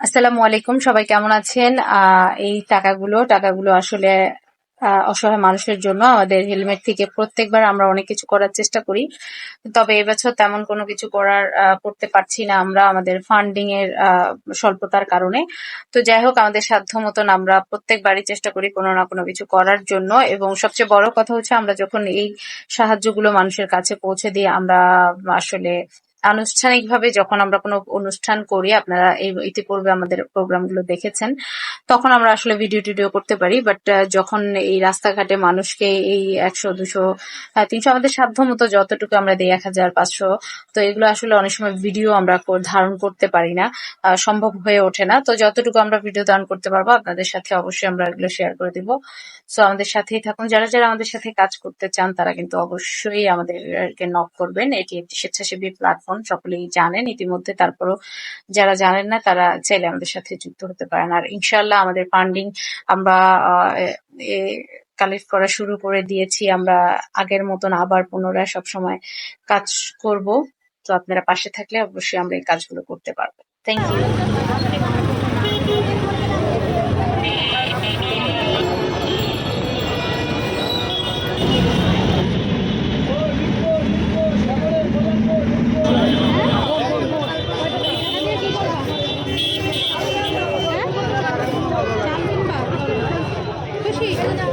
আসসালামু আলাইকুম, সবাই কেমন আছেন? এই টাকাগুলো টাকাগুলো আসলে অসহায় মানুষের জন্য আমাদের হেলমেট থেকে প্রত্যেকবার আমরা অনেক কিছু করার চেষ্টা করি। তবে এবছর তেমন কোনো কিছু করার করতে পারছি না আমরা আমাদের ফান্ডিং এর স্বল্পতার কারণে। তো যাই হোক, আমাদের সাধ্য মতন আমরা প্রত্যেকবারই চেষ্টা করি কোনো না কোনো কিছু করার জন্য। এবং সবচেয়ে বড় কথা হচ্ছে আমরা যখন এই সাহায্যগুলো মানুষের কাছে পৌঁছে দিই আমরা আসলে আনুষ্ঠানিকভাবে যখন আমরা কোনো অনুষ্ঠান করি, আপনারা এই ইতিপূর্বে আমাদের প্রোগ্রামগুলো দেখেছেন, তখন আমরা আসলে ভিডিও টিডিও করতে পারি বাট যখন এই রাস্তাঘাটে মানুষকে এই একশো, দুশো তিনশো, আমাদের সাধ্য মতো যতটুকু আমরা দিই, এক হাজার, পাঁচশো, তো এগুলো আসলে অনেক সময় ভিডিও আমরা ধারণ করতে পারি না সম্ভব হয়ে ওঠে না। তো যতটুকু আমরা ভিডিও ধারণ করতে পারব, আপনাদের সাথে অবশ্যই আমরা এগুলো শেয়ার করে দিব। সো আমাদের সাথেই থাকুন। যারা যারা আমাদের সাথে কাজ করতে চান, তারা কিন্তু অবশ্যই আমাদেরকে নক করবেন। এটি একটি স্বেচ্ছাসেবী প্ল্যাটফর্ম সকলেই জানেন, ইতিমধ্যে তারপরও যারা জানেন না, তারা চাইলে আমাদের সাথে যুক্ত হতে পারেন। আর ইনশাল্লাহ আমাদের ফান্ডিং আমরা কালেক্ট করা শুরু করে দিয়েছি। আমরা আগের মতন আবার পুনরায় সবসময় কাজ করব। তো আপনারা পাশে থাকলে অবশ্যই আমরা এই কাজগুলো করতে পারব। Thank you 去是大家